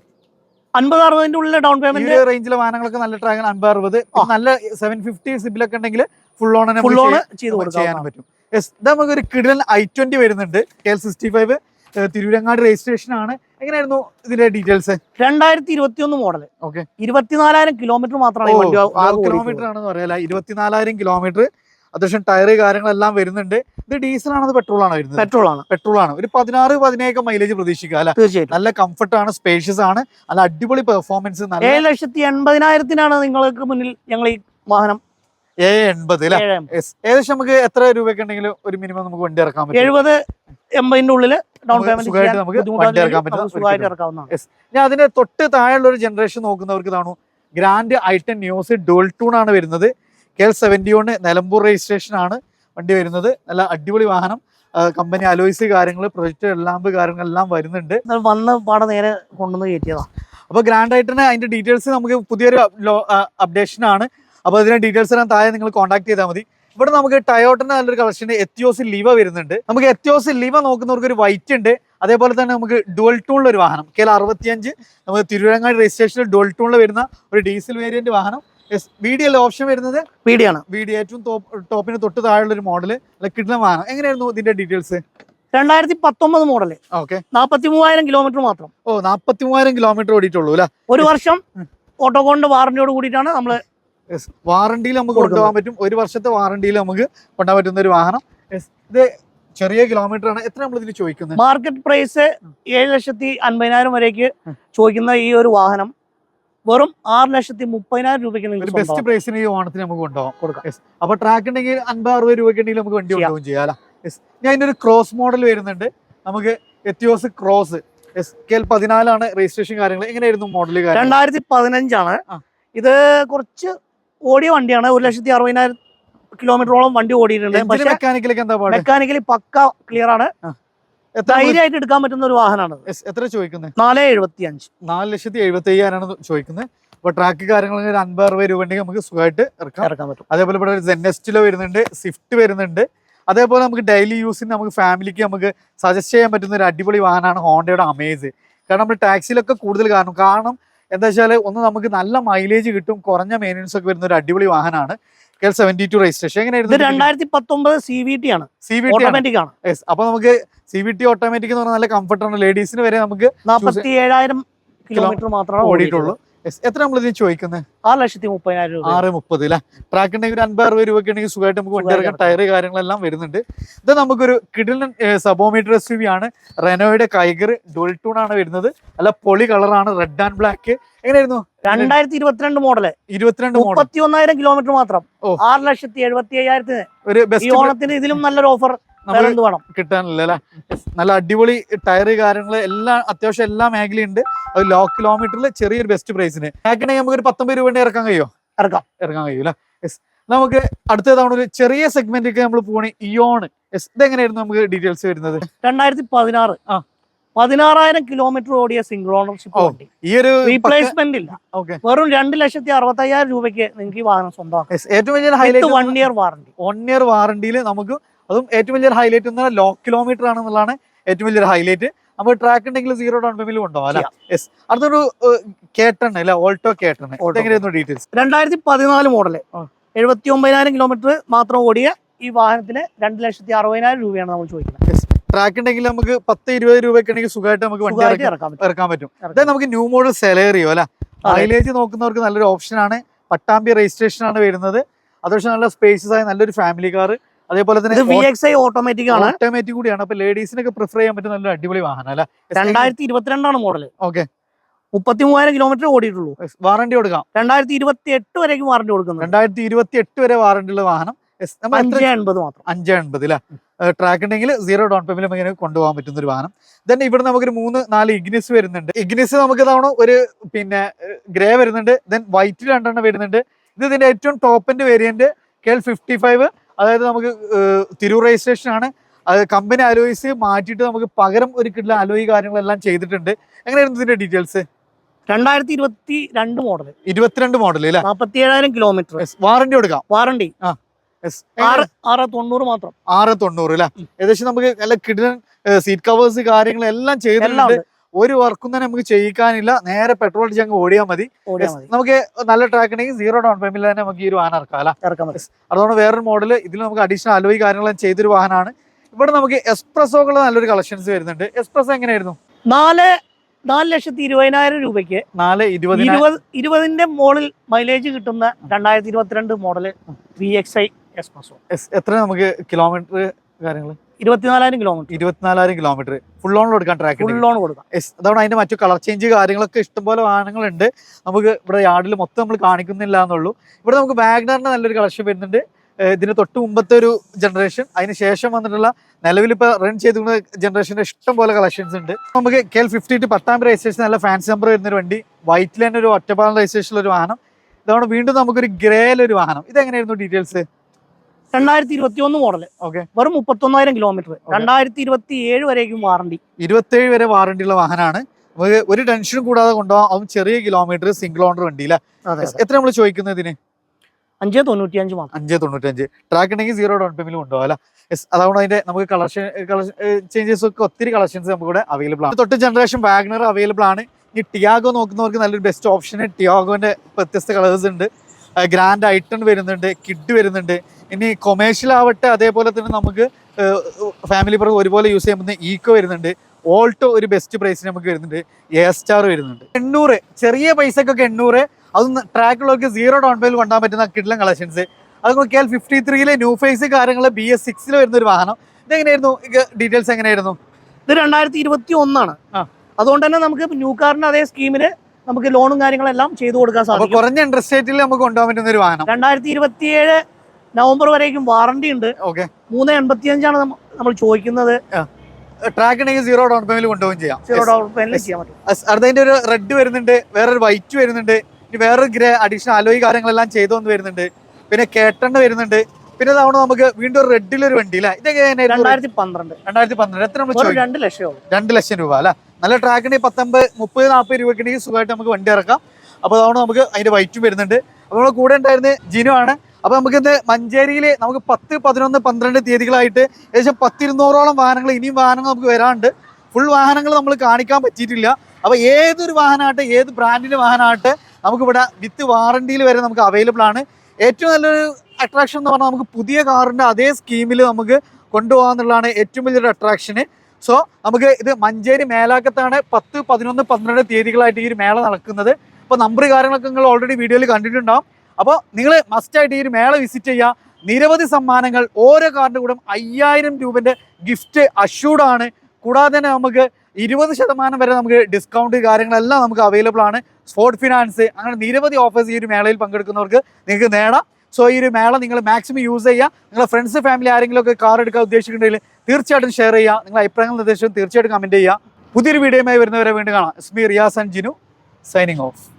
അൻപത് അറുപതിന്റെ ഉള്ളിൽ ഡൗൺ പേയ്മെന്റ്
റേഞ്ചിലെ വാഹനങ്ങളൊക്കെ നല്ല ട്രാഗൺ അൻപത് അറുപത് നല്ല സെവൻ ഫിഫ്റ്റി സിബിലൊക്കെ ഉണ്ടെങ്കിൽ ഫുൾ ഓൺ
ഫുൾ ഓൺ ചെയ്ത്
ചെയ്യാൻ പറ്റും. നമുക്ക് ഒരു കിടിലൻ ഐ ട്വന്റി വരുന്നുണ്ട്. K L sixty five Tirurangadi registration ആണ്. എങ്ങനെയായിരുന്നു ഇതിന്റെ ഡീറ്റെയിൽസ്
രണ്ടായിരത്തി ഇരുപത്തി ഒന്ന് മോഡൽ
ഓക്കെ
ഇരുപത്തിനാലായിരം കിലോമീറ്റർ മാത്രമാണ്
കിലോമീറ്റർ. ആണെന്ന് പറയാല ഇരുപത്തിനാലായിരം കിലോമീറ്റർ അത്യാവശ്യം ടയറ് കാര്യങ്ങളെല്ലാം വരുന്നുണ്ട്. ഇത് ഡീസൽ ആണോ പെട്രോൾ ആണോ വരുന്നത്?
പെട്രോൾ ആണ്.
പെട്രോൾ ആണ്. ഒരു പതിനാറ് പതിനേഴ് മൈലേജ് പ്രതീക്ഷിക്കുക അല്ലെ?
തീർച്ചയായിട്ടും.
നല്ല കംഫർട്ട് ആണ് സ്പേഷ്യസ് ആണ്. നല്ല അടിപൊളി പെർഫോമൻസ്
ഏഴ് ലക്ഷത്തി എൺപതിനായിരത്തിനാണ് നിങ്ങൾക്ക് മുന്നിൽ ഞങ്ങൾ ഈ വാഹനം
ഏഴ് എൺപത്. അല്ലെ ഏകദേശം നമുക്ക് എത്ര രൂപയ്ക്ക് ഉണ്ടെങ്കിലും ഒരു മിനിമം നമുക്ക് വണ്ടി ഇറക്കാൻ പറ്റും?
എഴുപത് എൺപതിന്റെ ഉള്ളിൽ ഡൗൺ പേയ്മെന്റ് ഇറക്കാവുന്നതാണ്.
ഞാൻ അതിന്റെ തൊട്ട് താഴെയുള്ള ഒരു ജനറേഷൻ നോക്കുന്നവർക്ക് ഇതാണു. Grand i ten Nios dual tone ആണ് വരുന്നത്. K L seventy one Nilambur registration ആണ് വണ്ടി വരുന്നത്. നല്ല അടിപൊളി വാഹനം. കമ്പനി അലോയ്സ് കാര്യങ്ങൾ പ്രൊജക്ട് ലാമ്പ് കാര്യങ്ങളെല്ലാം വരുന്നുണ്ട്.
വന്ന പാടെ നേരെ കൊണ്ടുവന്ന് കയറ്റിയതാണ്
അപ്പോൾ ഗ്രാൻഡ് ആയിട്ടിന് അതിന്റെ ഡീറ്റെയിൽസ് നമുക്ക് പുതിയൊരു അപ്ഡേഷൻ ആണ്. അപ്പോൾ അതിന്റെ ഡീറ്റെയിൽസ് എല്ലാം താഴെ നിങ്ങൾ കോൺടാക്ട് ചെയ്താൽ മതി. ഇവിടെ നമുക്ക് ടയോട്ടിന്റെ നല്ലൊരു കളക്ഷൻ എത്തിയോസ് ലിവ വരുന്നുണ്ട്. നമുക്ക് എത്തിയോസ് ലിവ നോക്കുന്നവർക്ക് ഒരു വൈറ്റ് ഉണ്ട്. അതേപോലെ തന്നെ നമുക്ക് ഡുവൽ ടൂണിൽ ഒരു വാഹനം. കെ എൽ അറുപത്തിയഞ്ച് നമുക്ക് തിരുവരങ്ങാടി രജിസ്ട്രേഷനിൽ ഡുവൽ ടൂണിൽ വരുന്ന ഒരു ഡീസൽ വേരിയന്റ് വാഹനം. ബി ഡി അല്ല ഓപ്ഷൻ വരുന്നത്
പീടിയാണ്
വി ഡി ഏറ്റവും ടോപ്പിന് തൊട്ട് താഴെയുള്ള ഒരു മോഡൽ കിട്ടുന്ന വാഹനം. എങ്ങനെയായിരുന്നു ഇതിന്റെ ഡീറ്റെയിൽസ്
രണ്ടായിരത്തി പത്തൊമ്പത് മോഡൽ
ഓക്കെ
നാൽപ്പത്തി മൂവായിരം കിലോമീറ്റർ മാത്രം.
ഓ നാൽപ്പത്തി മൂവായിരം കിലോമീറ്റർ ഓടിയിട്ടുള്ളൂ അല്ലെ?
ഒരു വർഷം ഓട്ടോകോണിന്റെ വാറന്റിയോട് കൂടിയിട്ടാണ് നമ്മൾ
വാറണ്ടിയിൽ നമുക്ക് കൊണ്ടുപോകാൻ പറ്റും. ഒരു വർഷത്തെ വാറണ്ടിയിൽ നമുക്ക് കൊണ്ടുപോകാൻ പറ്റുന്ന ഒരു വാഹനം. ഇത് ചെറിയ കിലോമീറ്റർ ആണ്. എത്ര നമ്മൾ ഇതിന് ചോദിക്കുന്നത്?
മാർക്കറ്റ് പ്രൈസ് ഏഴ് ലക്ഷത്തി അൻപതിനായിരം വരേക്ക് ചോദിക്കുന്ന ഈ ഒരു വാഹനം വെറും ആറ് ലക്ഷത്തി മുപ്പതിനായിരം രൂപയ്ക്ക് നിങ്ങൾക്ക്
ബെസ്റ്റ്. പ്രൈസിന് ഈ ഓണത്തിന് നമുക്ക് കൊണ്ടുപോകാം.
കൊടുക്കാം.
അപ്പൊ ട്രാക്ക് ഉണ്ടെങ്കിൽ അൻപത് അറുപത് രൂപയ്ക്ക് ഉണ്ടെങ്കിൽ നമുക്ക് വണ്ടി. കൊണ്ടുപോകും ചെയ്യാം ഞാൻ ഇതിന്റെ ഒരു ക്രോസ് മോഡൽ വരുന്നുണ്ട്. നമുക്ക് Etios cross S K L പതിനാലാണ് registration കാര്യങ്ങൾ. എങ്ങനെയായിരുന്നു മോഡൽ
രണ്ടായിരത്തി പതിനഞ്ചാണ്. ഇത് കുറച്ച് ഓടിയ വണ്ടിയാണ്. ഒരു ലക്ഷത്തി അറുപതിനായിരം കിലോമീറ്ററോളം വണ്ടി ഓടിയിട്ടുണ്ട്. പക്ഷെ
മെക്കാനിക്കലൊക്കെ എന്താ പാട്?
മെക്കാനിക്കലി പക്ക ക്ലിയർ ആണ്. ധൈര്യമായിട്ട് എടുക്കാൻ പറ്റുന്ന ഒരു വാഹനമാണ്.
എത്ര ചോദിക്കുന്നത്
നാല് എഴുപത്തി അഞ്ച്
നാല് ലക്ഷത്തി എഴുപത്തി അയ്യായിരമാണ് ചോദിക്കുന്നത് അപ്പൊ ട്രാക്ക് കാര്യങ്ങൾ ഒരു അൻപത് അറുപത് രൂപ ഉണ്ടെങ്കിൽ നമുക്ക് സുഖമായിട്ട് ഇറക്കാം.
ഇറക്കാൻ പറ്റും.
അതേപോലെ ഇവിടെ സെന്നസ്റ്റിലോ വരുന്നുണ്ട് സ്വിഫ്റ്റ് വരുന്നുണ്ട്. അതേപോലെ നമുക്ക് ഡെയിലി യൂസിന് നമുക്ക് ഫാമിലിക്ക് നമുക്ക് സജസ്റ്റ് ചെയ്യാൻ പറ്റുന്ന ഒരു അടിപൊളി വാഹനമാണ് ഹോണ്ടയുടെ അമേസ് കാരണം നമ്മൾ ടാക്സിയിലൊക്കെ കൂടുതൽ കാരണം കാരണം എന്താ വെച്ചാൽ ഒന്ന് നമുക്ക് നല്ല മൈലേജ് കിട്ടും കുറഞ്ഞ മെയിനൻസ് ഒക്കെ വരുന്ന ഒരു അടിപൊളി വാഹനമാണ് കെൽ സെവന്റി ടു രജിസ്ട്രേഷൻ എങ്ങനെയായിരുന്നു
രണ്ടായിരത്തി പത്തൊമ്പത് സി വി ടി ആണ്.
സി വി ടി
ഓട്ടോമാറ്റിക് ആണ്.
യെസ് അപ്പൊ നമുക്ക് സി വി ടി ഓട്ടോമാറ്റിക് എന്ന് പറഞ്ഞാൽ നല്ല കംഫർട്ടാണ് ലേഡീസിന് വരെ നമുക്ക്
നാൽപ്പത്തി ഏഴായിരം കിലോമീറ്റർ മാത്രമാണ്
ഓടിയിട്ടുള്ളൂ. എത്ര നമ്മൾ ഇതിന് ചോദിക്കുന്നത്
ആറ് ലക്ഷത്തി മുപ്പതിനായിരം രൂപ.
ആറ് മുപ്പത് അല്ലെ ട്രാക്ക് ഉണ്ടെങ്കിൽ ഒരു അൻപത് അറുപത് രൂപ ഉണ്ടെങ്കിൽ സുഖമായിട്ട് നമുക്ക് വണ്ടി ഇറക്കാൻ ടയർ കാര്യങ്ങളെല്ലാം വരുന്നുണ്ട്. ഇത് നമുക്കൊരു കിഡിൽ സബോമീറ്റർ എസ് യു വി ആണ്. റെനോയുടെ കൈഗർ ഡുവൽ ടൂൺ ആണ് വരുന്നത്. അല്ല പൊളി കളറാണ് റെഡ് ആൻഡ് ബ്ലാക്ക് എങ്ങനെയായിരുന്നു?
രണ്ടായിരത്തി ഇരുപത്തിരണ്ട് മോഡൽ.
ഇരുപത്തിരണ്ട് മോഡൽ.
മുപ്പത്തി ഒന്നായിരം കിലോമീറ്റർ മാത്രം. ആറ് ലക്ഷത്തി എഴുപത്തി അയ്യായിരത്തിന്
ഒരു ബസ്
ഓണത്തിന് ഇതിലും നല്ലൊരു ഓഫർ വേണം?
കിട്ടാനില്ല അല്ലെ? നല്ല അടിപൊളി ടയർ കാര്യങ്ങൾ എല്ലാം അത്യാവശ്യം എല്ലാ മേഖലയുണ്ട്. അത് ലോ കിലോമീറ്ററിൽ ചെറിയൊരു ബെസ്റ്റ് പ്രൈസിന് ആക്കണെങ്കിൽ നമുക്ക് ഒരു പത്തൊമ്പത് രൂപ ഇറക്കാൻ കഴിയുമോ
ഇറക്കാം.
ഇറക്കാൻ കഴിയൂല യെസ് നമുക്ക് അടുത്ത തവണ ഒരു ചെറിയ സെഗ്മെന്റിലേക്ക് നമ്മൾ പോകണേ ഇയോണ് യെസ് ഇതെങ്ങനെയായിരുന്നു നമുക്ക് ഡീറ്റെയിൽസ് വരുന്നത്?
രണ്ടായിരത്തി പതിനാറ്
ആ.
പതിനാറായിരം കിലോമീറ്റർ ഓടിയ സിംഗിൾ ഓണർഷിപ്പ് വണ്ടി.
ഈ ഒരു
റീപ്ലേസ്മെന്റ് ഇല്ല.
ഓക്കെ
വെറും രണ്ട് ലക്ഷത്തി അറുപത്തി അയ്യായിരം രൂപയ്ക്ക് നിങ്ങൾക്ക് ഈ വാഹനം സ്വന്തമാക്കാം.
ഏറ്റവും
വലിയ
highlight
one year warranty
one year വാറണ്ടിയിൽ നമുക്ക് അതും ഏറ്റവും വലിയൊരു ഹൈലൈറ്റ് എന്ന് പറഞ്ഞാൽ ലോ കിലോമീറ്റർ ആണെന്നുള്ളതാണ് ഏറ്റവും വലിയൊരു ഹൈലൈറ്റ് നമുക്ക് ട്രാക്ക് ഉണ്ടെങ്കിൽ സീറോ ഡൗൺ പേയ്മെന്റ് കൊണ്ടുപോകാം അല്ലെ യെസ് അടുത്തൊരു കേട്ടൺ അല്ലെ? ഓൾട്ടോ കേട്ടൺ എങ്ങനെയായിരുന്നു ഡീറ്റെയിൽസ്
രണ്ടായിരത്തി പതിനാല്
മോഡൽ
എഴുപത്തി ഒമ്പതിനായിരം കിലോമീറ്റർ മാത്രം ഓടിയ ഈ വാഹനത്തിന് രണ്ട് ലക്ഷത്തി അറുപതിനായിരം രൂപയാണ് നമ്മൾ ചോദിക്കുന്നത്.
ട്രാക്ക് ഉണ്ടെങ്കിൽ നമുക്ക് പത്ത് ഇരുപത് രൂപയ്ക്ക് ഉണ്ടെങ്കിൽ സുഖമായിട്ട് നമുക്ക് വണ്ടി
ഇറക്കാൻ പറ്റും.
ഇതാ നമുക്ക് ന്യൂ മോഡൽ സെലേറിയോ അല്ല. മൈലേജ് നോക്കുന്നവർക്ക് നല്ലൊരു ഓപ്ഷൻ ആണ്. പട്ടാമ്പി രജിസ്ട്രേഷൻ ആണ് വരുന്നത്. അതുപക്ഷെ നല്ല സ്പേസസ് ആയ നല്ലൊരു ഫാമിലി കാർ അതേപോലെ തന്നെ
വി എക്സ് ഐ ഓട്ടോമാറ്റിക് ആണ്.
ഓട്ടോമാറ്റിക് കൂടിയാണ്. അപ്പൊ ലേഡീസിനൊക്കെ പ്രിഫർ ചെയ്യാൻ പറ്റുന്ന നല്ല അടിപൊളി വാഹനം അല്ലെ?
രണ്ടായിരത്തി ഇരുപത്തിരണ്ടാണ് മോഡൽ
ഓക്കെ
മുപ്പത്തി മൂവായിരം കിലോമീറ്റർ ഓടിയിട്ടുള്ളൂ
വാറണ്ടി കൊടുക്കാം.
രണ്ടായിരത്തി ഇരുപത്തി എട്ട് വരേക്കും വാറണ്ടി കൊടുക്കുന്നു.
രണ്ടായിരത്തി ഇരുപത്തി എട്ട് വരെ വാറണ്ടി ഉള്ള വാഹനം.
അഞ്ച് എൺപത് മാത്രം.
അഞ്ച് എൺപത് അല്ലേ ട്രാക്ക് ഉണ്ടെങ്കിൽ സീറോ ഡൗൺ പേയ്മെന്റ് ഇങ്ങനെ കൊണ്ടുപോകാൻ പറ്റുന്ന ഒരു വാഹനം. ദെൻ ഇവിടെ നമുക്കൊരു മൂന്ന് നാല് ഇഗ്നിസ് വരുന്നുണ്ട്. ഇഗ്നിസ് നമുക്ക് തവണ ഒരു പിന്നെ ഗ്രേ വരുന്നുണ്ട്. ദെൻ വൈറ്റ് രണ്ടെണ്ണം വരുന്നുണ്ട്. ഇത് ഇതിന്റെ ഏറ്റവും ടോപ്പിന്റെ variant K L fifty five അതായത് നമുക്ക് തിരൂർ രജിസ്ട്രേഷൻ ആണ്. അത് കമ്പനി അലോയ്സ് മാറ്റിയിട്ട് നമുക്ക് പകരം ഒരു കിട്ടുന്ന അലോയി കാര്യങ്ങളെല്ലാം ചെയ്തിട്ടുണ്ട്. എങ്ങനെയായിരുന്നു ഇതിന്റെ ഡീറ്റെയിൽസ്
രണ്ടായിരത്തി ഇരുപത്തി രണ്ട് മോഡൽ
ഇരുപത്തിരണ്ട് മോഡൽ അല്ലേ
നാപ്പത്തി ഏഴായിരം കിലോമീറ്റർ
വാറണ്ടി കൊടുക്കാം.
വാറണ്ടി
ആ
ആറ് ആറ് തൊണ്ണൂറ് മാത്രം.
ആറ് തൊണ്ണൂറ് അല്ലേ ഏകദേശം നമുക്ക് നല്ല കിടൻ സീറ്റ് കവേഴ്സ് കാര്യങ്ങളെല്ലാം ചെയ്തിട്ടുണ്ട്. ഒരു വർക്കും തന്നെ നമുക്ക് ചെയ്യിക്കാനില്ല. നേരെ പെട്രോൾ അടിച്ച് അങ്ങ് ഓടിയാൽ മതി. നമുക്ക് നല്ല ട്രാക്ക് ഉണ്ടെങ്കിൽ സീറോ ഡൗൺ പേയ്മെന്റ് തന്നെ നമുക്ക് ഈ ഒരു വാഹനം ഇറക്കാം അല്ല? അതുകൊണ്ട് വേറൊരു മോഡൽ ഇതിൽ നമുക്ക് അഡീഷണൽ അലോയി കാര്യങ്ങളെല്ലാം ചെയ്തൊരു വാഹനമാണ്. ഇവിടെ നമുക്ക് എക്സ്പ്രസോകൾ നല്ലൊരു കളക്ഷൻസ് വരുന്നുണ്ട്. എക്സ്പ്രസ് എങ്ങനെയായിരുന്നു?
നാല് നാല് ലക്ഷത്തി ഇരുപതിനായിരം രൂപയ്ക്ക്
നാല്
ഇരുപത് ഇരുപതിന്റെ മോളിൽ മൈലേജ് കിട്ടുന്ന രണ്ടായിരത്തി ഇരുപത്തിരണ്ട് model V X I S Presso
എത്ര നമുക്ക് കിലോമീറ്റർ കാര്യങ്ങൾ
ഇരുപത്തിനാലായിരം കിലോമീറ്റർ
ഇരുപത്തിനാലായിരം കിലോമീറ്റർ ഫുൾ ഓൺ കൊടുക്കാൻ ട്രാക്ക്
ഫുൾ ലോൺ കൊടുക്കാം
യെസ് അതുകൊണ്ട് അതിന്റെ മറ്റു കളർ ചേഞ്ച് കാര്യങ്ങളൊക്കെ ഇഷ്ടംപോലെ വാഹനങ്ങളുണ്ട്. നമുക്ക് ഇവിടെ യാർഡിൽ മൊത്തം നമ്മൾ കാണിക്കുന്നില്ല എന്നുള്ളൂ. ഇവിടെ നമുക്ക് വാഗ്നറിന്റെ നല്ലൊരു കളക്ഷൻ വരുന്നുണ്ട്. ഇതിന് തൊട്ട് മുമ്പത്തെ ഒരു ജനറേഷൻ അതിന് ശേഷം വന്നിട്ടുള്ള നിലവിൽ ഇപ്പൊ റൺ ചെയ്തിരുന്ന ജനറേഷന്റെ ഇഷ്ടം പോലെ കളക്ഷൻസ് ഉണ്ട്. നമുക്ക് കെ എൽ ഫിഫ്റ്റി ടു പത്താം രജിസ്ട്രേഷൻ നല്ല ഫാൻസി നമ്പർ വരുന്ന ഒരു വണ്ടി. വൈറ്റിൽ തന്നെ ഒരു ഒറ്റപ്പാലം ഒരു വാഹനം. ഇതാണ് വീണ്ടും നമുക്കൊരു ഗ്രേയിലൊരു വാഹനം. ഇത് എങ്ങനെയായിരുന്നു ഡീറ്റെയിൽസ്
രണ്ടായിരത്തി ഇരുപത്തി ഒന്ന് മോഡൽ
ഓക്കെ
വെറും മുപ്പത്തൊന്നായിരം കിലോമീറ്റർ രണ്ടായിരത്തി ഇരുപത്തി ഏഴ് വരേക്കും വാറണ്ടി
ഇരുപത്തേഴ് വരെ വാറണ്ടി ഉള്ള വാഹനമാണ് ഒരു ടെൻഷനും കൂടാതെ കൊണ്ടുപോകാം. അതും ചെറിയ കിലോമീറ്റർ സിംഗിൾ ഓണർ വണ്ടി അല്ലേ? എത്ര നമ്മൾ ചോദിക്കുന്നത് ഇതിന്?
അഞ്ച് തൊണ്ണൂറ്റി അഞ്ച് മാത്രം.
അഞ്ച് തൊണ്ണൂറ്റഞ്ച് ട്രാക്ക് ഉണ്ടെങ്കിൽ സീറോ ഡൗൺ പേയ്മെന്റ് അല്ല? യെസ് അതുകൊണ്ട് അതിന്റെ നമുക്ക് കളക്ഷൻ ചേഞ്ചസ് ഒക്കെ ഒത്തിരി കളക്ഷൻസ് നമുക്ക് ഇവിടെ അവൈലബിൾ ആണ്. തൊട്ട് ജനറേഷൻ വാഗ്നർ അവൈലബിൾ ആണ്. ഈ ടിയാഗോ നോക്കുന്നവർക്ക് നല്ലൊരു ബെസ്റ്റ് ഓപ്ഷൻ ടിയാഗോന്റെ വ്യത്യസ്ത കളേഴ്സ് ഉണ്ട്. ഗ്രാൻഡ് ഐട്ടൺ വരുന്നുണ്ട് കിഡ് വരുന്നുണ്ട്. ഇനി കൊമേഴ്ഷ്യൽ ആവട്ടെ അതേപോലെ തന്നെ നമുക്ക് ഫാമിലി പ്രോ ഒരുപോലെ യൂസ് ചെയ്യാൻ പറ്റുന്ന ഈക്കോ വരുന്നുണ്ട്. ഓൾട്ടോ ഒരു ബെസ്റ്റ് പ്രൈസിന് നമുക്ക് വരുന്നുണ്ട്. എ സ്റ്റാർ വരുന്നുണ്ട്. എണ്ണൂറ് ചെറിയ പൈസക്കൊക്കെ എണ്ണൂറ്. അതൊന്ന് ട്രാക്കുള്ളവർക്ക് സീറോ ഡൗൺ പേയിൽ കൊണ്ടാൻ പറ്റുന്ന കിഡ്ലൻ കളക്ഷൻസ് അത് നോക്കിയാൽ ഫിഫ്റ്റി ത്രീയിലെ ന്യൂ ഫേസ് കാര്യങ്ങൾ ബി എസ് സിക്സിൽ വരുന്ന ഒരു വാഹനം. ഇതെങ്ങനെയായിരുന്നു? ഡീറ്റെയിൽസ് എങ്ങനെയായിരുന്നു?
ഇത് രണ്ടായിരത്തി ഇരുപത്തി ഒന്നാണ് അതുകൊണ്ട് തന്നെ നമുക്ക് ന്യൂ കാറിന്റെ അതേ സ്കീമിന് നമുക്ക് ലോണും കാര്യങ്ങളെല്ലാം ചെയ്തു കൊടുക്കാൻ സാധിക്കും.
കുറഞ്ഞ ഇൻട്രസ്റ്റ് റേറ്റിൽ നമുക്ക് കൊണ്ടുപോകാൻ പറ്റുന്ന ഒരു വാഹനം.
രണ്ടായിരത്തി ഇരുപത്തി ഏഴ് നവംബർ വരേക്കും വാറണ്ടി ഉണ്ട്.
ഓക്കെ
മൂന്ന് എൺപത്തി അഞ്ചാണ് നമ്മൾ ചോദിക്കുന്നത്.
ട്രാക്ക് സീറോ ഡൗൺ പേയ്മെന്റ് കൊണ്ടുപോകും ചെയ്യാം.
സീറോ ഡൗൺ പേയ്മെന്റ് ചെയ്യാൻ പറ്റും.
അസ് ഒരു റെഡ് വരുന്നുണ്ട് വേറൊരു വൈറ്റ് വരുന്നുണ്ട് ഇനി വേറൊരു ഗ്രേ അഡീഷണൽ അലോയി കാര്യങ്ങളെല്ലാം ചെയ്തോന്ന് വരുന്നുണ്ട്. പിന്നെ കേട്ടണ് വരുന്നുണ്ട്. പിന്നെ തവണ നമുക്ക് വീണ്ടും ഒരു റെഡിലൊരു വണ്ടി അല്ലേ? ഇതൊക്കെ
രണ്ടായിരത്തി പന്ത്രണ്ട്
രണ്ടായിരത്തി പന്ത്രണ്ട്. എത്ര നമ്മൾ
രണ്ട് ലക്ഷം
രണ്ട് ലക്ഷം രൂപ അല്ലെ? നല്ല ട്രാക്കിന് പത്തൊമ്പത് മുപ്പത് നാൽപ്പത് രൂപക്കുണ്ടെങ്കിൽ സുഖമായിട്ട് നമുക്ക് വണ്ടി ഇറക്കാം. അപ്പോൾ തവണ നമുക്ക് അതിന്റെ വൈറ്റും വരുന്നുണ്ട്. അപ്പോൾ നമ്മുടെ കൂടെ ഉണ്ടായിരുന്നത് ജിനു ആണ്. അപ്പോൾ നമുക്ക് ഇന്ന് മഞ്ചേരിയിൽ നമുക്ക് പത്ത് പതിനൊന്ന് പന്ത്രണ്ട് തീയതികളായിട്ട് ഏകദേശം പത്തിരുന്നൂറോളം വാഹനങ്ങൾ ഇനിയും വാഹനങ്ങൾ നമുക്ക് വരാണ്ട് ഫുൾ വാഹനങ്ങൾ നമ്മൾ കാണിക്കാൻ പറ്റിയിട്ടില്ല. അപ്പോൾ ഏതൊരു വാഹനമാകട്ടെ ഏത് ബ്രാൻഡിന്റെ വാഹനമാകട്ടെ നമുക്കിവിടെ വിത്ത് വാറണ്ടിയിൽ വരെ നമുക്ക് അവൈലബിൾ ആണ്. ഏറ്റവും നല്ലൊരു അട്രാക്ഷൻ എന്ന് പറഞ്ഞാൽ നമുക്ക് പുതിയ കാറിന്റെ അതേ സ്കീമിൽ നമുക്ക് കൊണ്ടുപോകാന്നുള്ളതാണ് ഏറ്റവും വലിയൊരു അട്രാക്ഷന് സോ നമുക്ക് ഇത് മഞ്ചേരി മേലാക്കത്താണ് പത്ത് പതിനൊന്ന് പന്ത്രണ്ട് തീയതികളായിട്ട് ഈ ഒരു മേള നടക്കുന്നത്. അപ്പോൾ നമ്പർ കാര്യങ്ങളൊക്കെ നിങ്ങൾ ഓൾറെഡി വീഡിയോയിൽ കണ്ടിട്ടുണ്ടാവും. അപ്പോൾ നിങ്ങൾ മസ്റ്റായിട്ട് ഈ ഒരു മേള വിസിറ്റ് ചെയ്യുക നിരവധി സമ്മാനങ്ങൾ ഓരോ കാറിന്റെ കൂടെ അയ്യായിരം രൂപന്റെ ഗിഫ്റ്റ് അഷ്യൂർഡ് ആണ്. കൂടാതെ തന്നെ നമുക്ക് ഇരുപത് ശതമാനം വരെ നമുക്ക് ഡിസ്കൗണ്ട് കാര്യങ്ങളെല്ലാം നമുക്ക് അവൈലബിൾ ആണ്. സ്പോർട്ട് ഫിനാൻസ് അങ്ങനെ നിരവധി ഓഫേഴ്സ് ഈ ഒരു മേളയിൽ പങ്കെടുക്കുന്നവർക്ക് നിങ്ങൾക്ക് നേടാം. സോ ഈ ഒരു മേള നിങ്ങൾ മാക്സിമം യൂസ് ചെയ്യുക നിങ്ങളുടെ ഫ്രണ്ട്സ് ഫാമിലി ആരെങ്കിലും ഒക്കെ കാർ എടുക്കാൻ ഉദ്ദേശിക്കുന്നുണ്ടെങ്കിൽ തീർച്ചയായിട്ടും ഷെയർ ചെയ്യുക നിങ്ങളുടെ അഭിപ്രായങ്ങൾ നിർദ്ദേശം തീർച്ചയായിട്ടും കമന്റ് ചെയ്യുക പുതിയൊരു വീഡിയോയുമായി വരുന്നവരെ വീണ്ടും കാണാം. Sameer Riyas and Jinu signing off